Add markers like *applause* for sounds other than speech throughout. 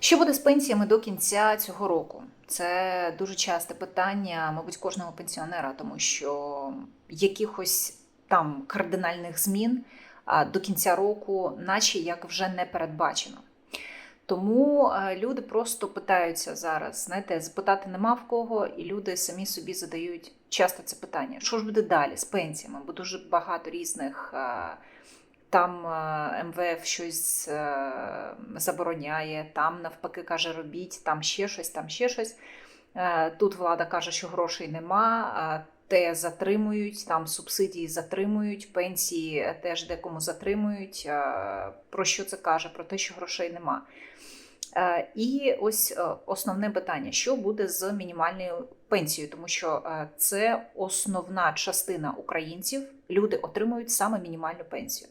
Що буде з пенсіями до кінця цього року? Це дуже часте питання, мабуть, кожного пенсіонера, тому що якихось там кардинальних змін до кінця року, наче як вже не передбачено. Тому е, люди просто питаються зараз. Знаєте, запитати нема в кого, і люди самі собі задають часто це питання: що ж буде далі з пенсіями? Бо дуже багато різних. Там е, МВФ щось е, забороняє, там навпаки каже, робіть, там ще щось, там ще щось. Е, Тут влада каже, що грошей нема, те затримують, там субсидії затримують, пенсії теж декому затримують. Про що це каже? Про те, що грошей нема. І ось основне питання: що буде з мінімальною пенсією, тому що це основна частина українців. Люди отримують саме мінімальну пенсію.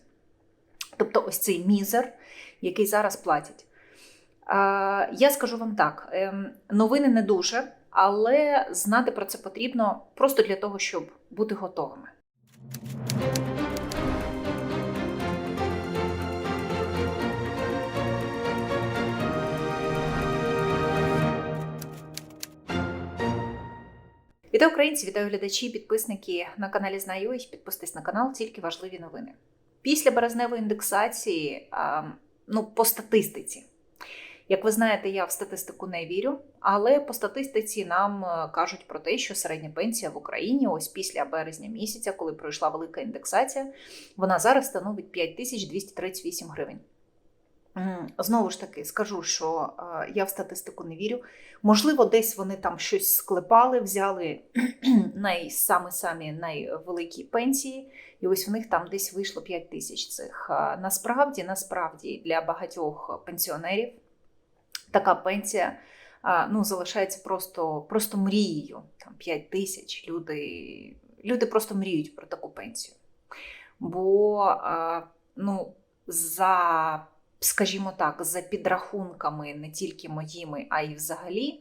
Тобто, ось цей мізер, який зараз платять. Я скажу вам так: ем, новини не дуже, але знати про це потрібно просто для того, щоб бути готовими. Вітаю українці, вітаю глядачі, підписники на каналі Знаю. Підписуйтесь на канал, тільки важливі новини. Після березневої індексації, ну, по статистиці. Як ви знаєте, я в статистику не вірю, але по статистиці нам е, кажуть про те, що середня пенсія в Україні, ось після березня місяця, коли пройшла велика індексація, вона зараз становить 5238 гривень. Знову ж таки, скажу, що е, я в статистику не вірю. Можливо, десь вони там щось склепали, взяли *clears throat* най, самі самі найвеликі пенсії, і ось в них там десь вийшло 5 тисяч цих. Насправді, насправді, для багатьох пенсіонерів така пенсія ну, залишається просто, просто мрією. Там 5 тисяч. Люди, люди просто мріють про таку пенсію. Бо ну, за скажімо так, за підрахунками не тільки моїми, а й взагалі,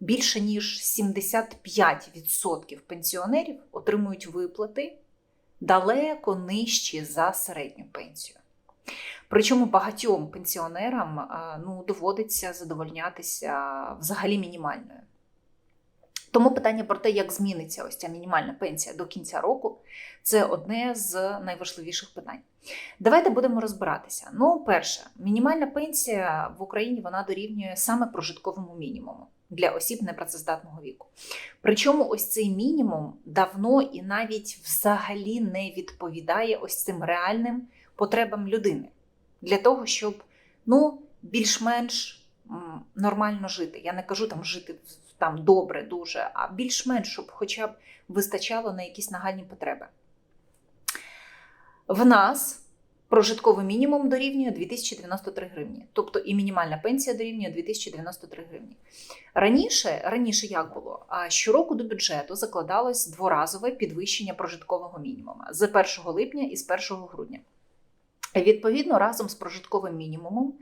більше ніж 75% пенсіонерів отримують виплати далеко нижчі за середню пенсію. Причому багатьом пенсіонерам ну, доводиться задовольнятися взагалі мінімальною. Тому питання про те, як зміниться ось ця мінімальна пенсія до кінця року, це одне з найважливіших питань. Давайте будемо розбиратися. Ну, перше, мінімальна пенсія в Україні вона дорівнює саме прожитковому мінімуму для осіб непрацездатного віку. Причому ось цей мінімум давно і навіть взагалі не відповідає ось цим реальним потребам людини для того, щоб ну, більш-менш нормально жити. Я не кажу там жити там добре, дуже, а більш-менш, щоб хоча б вистачало на якісь нагальні потреби. В нас прожитковий мінімум дорівнює 2093 гривні, тобто і мінімальна пенсія дорівнює 2093 гривні. Раніше, раніше як було? Щороку до бюджету закладалось дворазове підвищення прожиткового мінімуму з 1 липня і з 1 грудня. Відповідно, разом з прожитковим мінімумом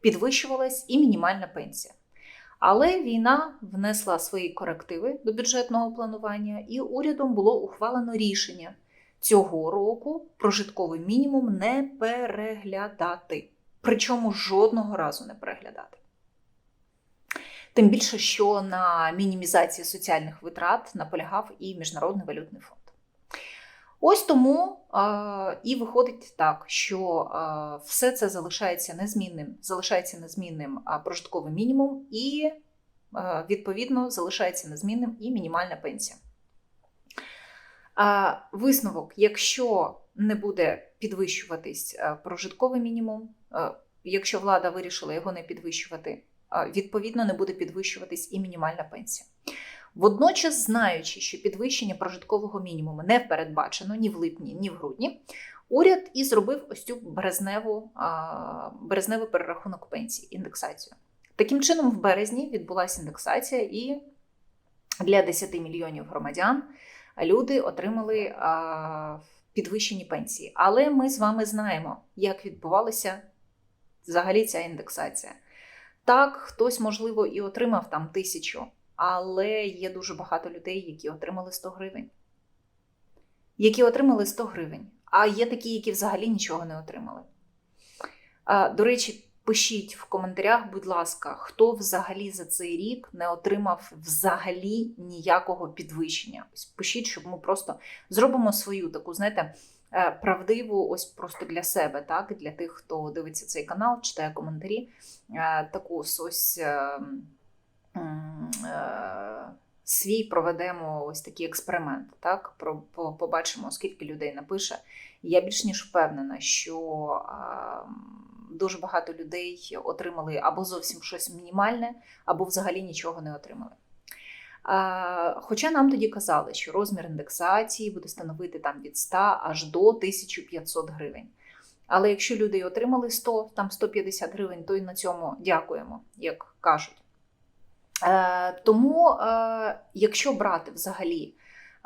підвищувалась і мінімальна пенсія. Але війна внесла свої корективи до бюджетного планування, і урядом було ухвалено рішення цього року прожитковий мінімум не переглядати. Причому жодного разу не переглядати. Тим більше, що на мінімізації соціальних витрат наполягав і Міжнародний валютний фонд. Ось тому е, і виходить так, що е, все це залишається незмінним, залишається незмінним е, прожитковий мінімум, і е, відповідно залишається незмінним і мінімальна пенсія. А висновок, якщо не буде підвищуватись прожитковий мінімум, е, якщо влада вирішила його не підвищувати, е, відповідно не буде підвищуватись і мінімальна пенсія. Водночас, знаючи, що підвищення прожиткового мінімуму не передбачено ні в липні, ні в грудні, уряд і зробив ось цю березневу, березневий перерахунок пенсій, індексацію. Таким чином, в березні відбулася індексація, і для 10 мільйонів громадян люди отримали підвищені пенсії. Але ми з вами знаємо, як відбувалася взагалі ця індексація. Так, хтось, можливо, і отримав там тисячу але є дуже багато людей, які отримали 100 гривень. Які отримали 100 гривень. А є такі, які взагалі нічого не отримали. До речі, Пишіть в коментарях, будь ласка, хто взагалі за цей рік не отримав взагалі ніякого підвищення. Пишіть, щоб ми просто зробимо свою таку, знаєте, е, правдиву, ось просто для себе, так, для тих, хто дивиться цей канал, читає коментарі. е, Таку ось ось. е, м, е, Свій проведемо ось такий експеримент, так побачимо, скільки людей напише. Я більш ніж впевнена, що дуже багато людей отримали або зовсім щось мінімальне, або взагалі нічого не отримали. Хоча нам тоді казали, що розмір індексації буде становити там від 100 аж до 1500 гривень. Але якщо люди отримали 100, там 150 гривень, то й на цьому дякуємо, як кажуть. Е, тому, е, якщо брати взагалі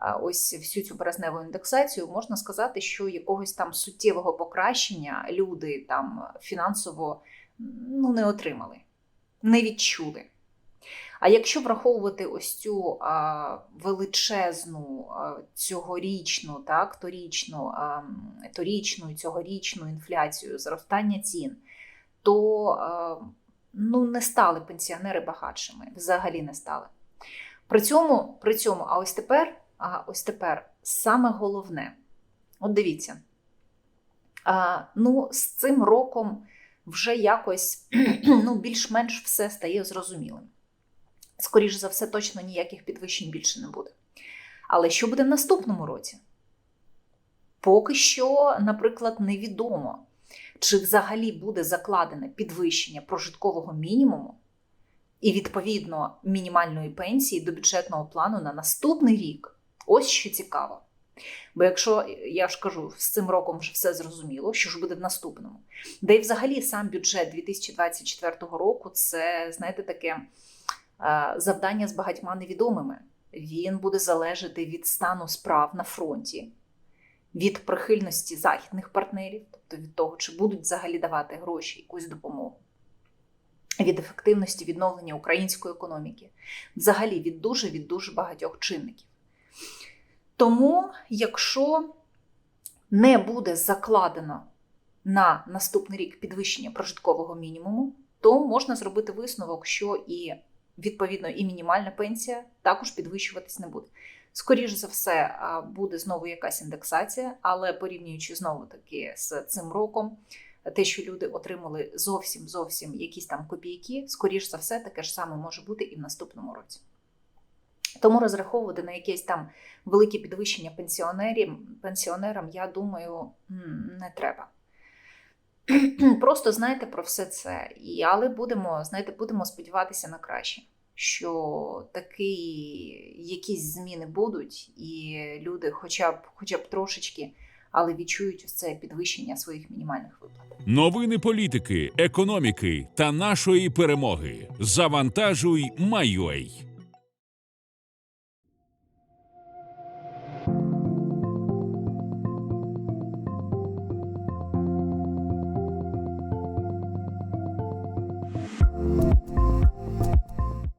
е, ось всю цю березневу індексацію, можна сказати, що якогось там суттєвого покращення люди там фінансово ну, не отримали, не відчули. А якщо враховувати ось цю а, величезну а, цьогорічну, так, торічну, а, торічну цьогорічну інфляцію, зростання цін, то а, ну, не стали пенсіонери багатшими, взагалі не стали. При цьому, при цьому, а ось тепер, а ось тепер саме головне, от дивіться, а, ну, з цим роком вже якось *clears throat* ну, більш-менш все стає зрозумілим. Скоріше за все, точно ніяких підвищень більше не буде. Але що буде в наступному році? Поки що, наприклад, невідомо, чи взагалі буде закладене підвищення прожиткового мінімуму і, відповідно, мінімальної пенсії до бюджетного плану на наступний рік. Ось що цікаво. Бо якщо я ж кажу, з цим роком вже все зрозуміло, що ж буде в наступному. Да і взагалі сам бюджет 2024 року це, знаєте, таке е, завдання з багатьма невідомими. Він буде залежати від стану справ на фронті, від прихильності західних партнерів, тобто від того, чи будуть взагалі давати гроші, якусь допомогу, від ефективності відновлення української економіки, взагалі від дуже від дуже багатьох чинників. Тому, якщо не буде закладено на наступний рік підвищення прожиткового мінімуму, то можна зробити висновок, що і відповідно і мінімальна пенсія також підвищуватись не буде. Скоріше за все, буде знову якась індексація, але порівнюючи знову таки з цим роком, те, що люди отримали зовсім зовсім якісь там копійки, скоріш за все, таке ж саме може бути і в наступному році. Тому розраховувати на якесь там велике підвищення пенсіонерів, пенсіонерам, я думаю, не треба. *clears throat* Просто знайте про все це. Але будемо, знаєте, будемо сподіватися на краще, що такі якісь зміни будуть, і люди хоча б, хоча б трошечки, але відчують це підвищення своїх мінімальних виплат. Новини політики, економіки та нашої перемоги. Завантажуй, Майой.